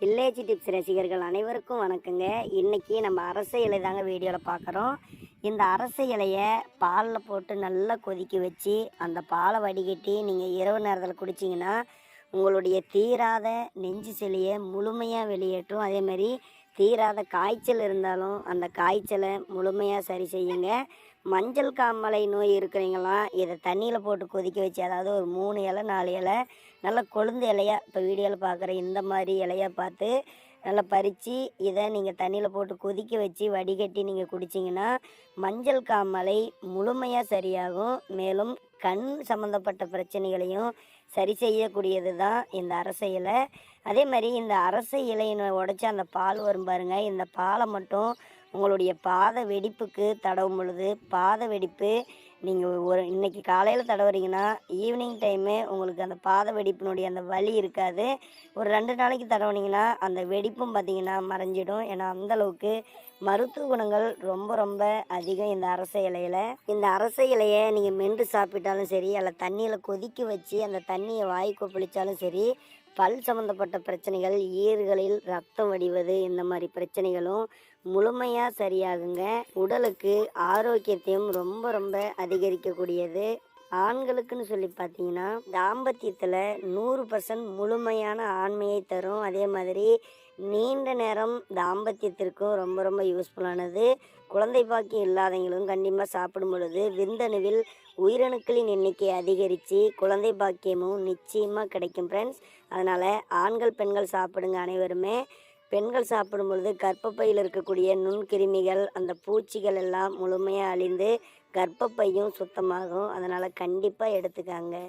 Village tips ரசிகர்கள் அனைவருக்கும் வணக்கங்க. இன்னைக்கு நம்ம அரச இலை தாங்க வீடியோவில் பார்க்குறோம் இந்த அரச இலையை பாலில் போட்டு நல்லா கொதிக்க வச்சு அந்த பாலை வடிகட்டி நீங்கள் இரவு நேரத்தில் குடிச்சிங்கன்னா உங்களுடைய தீராத நெஞ்சு செலியை முழுமையாக வெளியேற்றும். அதே மாதிரி தீராத காய்ச்சல் இருந்தாலும் அந்த காய்ச்சலை முழுமையாக சரி செய்யுங்க. மஞ்சள் காமலை நோய் இருக்கிறவங்களாம் இதை தண்ணியில் போட்டு கொதிக்க வச்சு அதாவது ஒரு மூணு இலை நாலு இலை நல்லா கொழுந்து இலையா இப்போ வீடியோவில் பார்க்குற இந்த மாதிரி இலையாக பார்த்து நல்லா பறித்து இதை நீங்கள் தண்ணியில் போட்டு கொதிக்க வச்சு வடிகட்டி நீங்கள் குடிச்சிங்கன்னா மஞ்சள் காமலை முழுமையாக சரியாகும். மேலும் கண் சம்மந்தப்பட்ட பிரச்சனைகளையும் சரி செய்யக்கூடியது தான் இந்த அரச இலை. அதே மாதிரி இந்த அரச இலையினை உடச்சி அந்த பால் வரும் பாருங்க. இந்த பாலை மட்டும் உங்களுடைய பாத வெடிப்புக்கு தடவும் பொழுது பாத வெடிப்பு நீங்கள் ஒரு இன்றைக்கி காலையில் தடவுறீங்கன்னா ஈவினிங் டைமு உங்களுக்கு அந்த பாத வெடிப்பினுடைய அந்த வலி இருக்காது. ஒரு ரெண்டு நாளைக்கு தடவுனீங்கன்னா அந்த வெடிப்பும் பார்த்தீங்கன்னா மறைஞ்சிடும். ஏன்னா அந்த அளவுக்கு மருத்துவ குணங்கள் ரொம்ப ரொம்ப அதிகம் இந்த அரச இலையில். இந்த அரச இலையை நீங்கள் மென்று சாப்பிட்டாலும் சரி அல்ல தண்ணியில் கொதிக்க வச்சு அந்த தண்ணியை வாய் கொப்பளித்தாலும் சரி பல் சம்மந்தப்பட்ட பிரச்சனைகள் ஈறுகளில் ரத்தம் வடிவது இந்த மாதிரி பிரச்சனைகளும் முழுமையாக சரியாகுங்க. உடலுக்கு ஆரோக்கியத்தையும் ரொம்ப ரொம்ப அதிகரிக்கக்கூடியது. ஆண்களுக்குன்னு சொல்லி பார்த்தீங்கன்னா தாம்பத்தியத்தில் நூறு பர்சன்ட் முழுமையான ஆண்மையை தரும். அதே மாதிரி நீண்ட நேரம் தாம்பத்தியத்திற்கும் ரொம்ப ரொம்ப யூஸ்ஃபுல்லானது குழந்தை பாக்கியம் இல்லாதவங்களும் கண்டிப்பாக சாப்பிடும் பொழுது விந்தணுவில் உயிரணுக்களின் எண்ணிக்கை அதிகரித்து குழந்தை பாக்கியமும் நிச்சயமாக கிடைக்கும் ஃப்ரெண்ட்ஸ் அதனால் ஆண்கள் பெண்கள் சாப்பிடுங்க அனைவருமே. பெண்கள் சாப்பிடும் பொழுது கர்ப்பப்பையில் இருக்கக்கூடிய நுண்கிருமிகள் அந்த பூச்சிகள் எல்லாம் முழுமையாக அழிந்து கர்ப்பப்பையும் சுத்தமாகும். அதனால் கண்டிப்பாக எடுத்துக்காங்க.